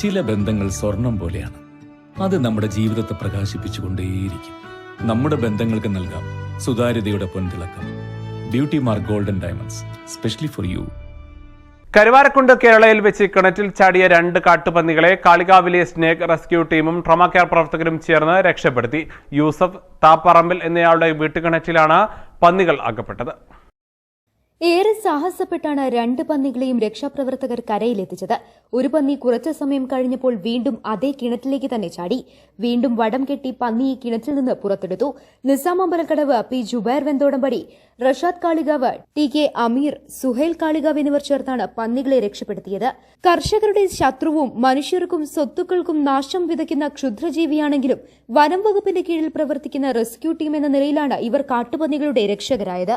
ചില ബന്ധങ്ങൾ സ്വർണം പോലെയാണ്. അത് നമ്മുടെ ജീവിതത്തെ പ്രകാശിപ്പിച്ചുകൊണ്ടേയിരിക്കും. നമ്മുടെ ബന്ധങ്ങൾക്ക് നൽകാം സുതാര്യതയുടെ പൊൻതിളക്കം. Beauty mark golden diamonds specially for you Karuvarakundu കേരളയിൽ വെച്ച് കിണറ്റിൽ ചാടിയ രണ്ട് കാട്ടുപന്നികളെ കാളികാവിലെ സ്നേക് റെസ്ക്യൂ ടീമും ട്രോമ കെയർ പ്രവർത്തകരും ചേർന്ന് രക്ഷപ്പെടുത്തി. യൂസഫ് താപ്പറമ്പിൽ എന്നയാളുടെ വീട്ടുകിണറ്റിലാണ് പന്നികൾ അകപ്പെട്ടത്. ഏറെ സാഹസപ്പെട്ടാണ് രണ്ട് പന്നികളെയും രക്ഷാപ്രവർത്തകർ കരയിലെത്തിച്ചത്. ഒരു പന്നി കുറച്ചു സമയം കഴിഞ്ഞപ്പോൾ വീണ്ടും അതേ കിണറ്റിലേക്ക് തന്നെ ചാടി. വീണ്ടും വടം കെട്ടി പന്നിയെ കിണറ്റിൽ നിന്ന് പുറത്തെടുത്തു. നിസാമമ്പലക്കടവ് P Jubair Vendodampadi Rashad Kalikavu T K Ameer Suhail Kalikavu എന്നിവർ ചേർത്താണ് പന്നികളെ രക്ഷപ്പെടുത്തിയത്. കർഷകരുടെ ശത്രുവും മനുഷ്യർക്കും സ്വത്തുക്കൾക്കും നാശം വിതയ്ക്കുന്ന ക്ഷുദ്രജീവിയാണെങ്കിലും വനം വകുപ്പിന്റെ കീഴിൽ പ്രവർത്തിക്കുന്ന റെസ്ക്യൂ ടീം എന്ന നിലയിലാണ് ഇവർ കാട്ടുപന്നികളുടെ രക്ഷകരായത്.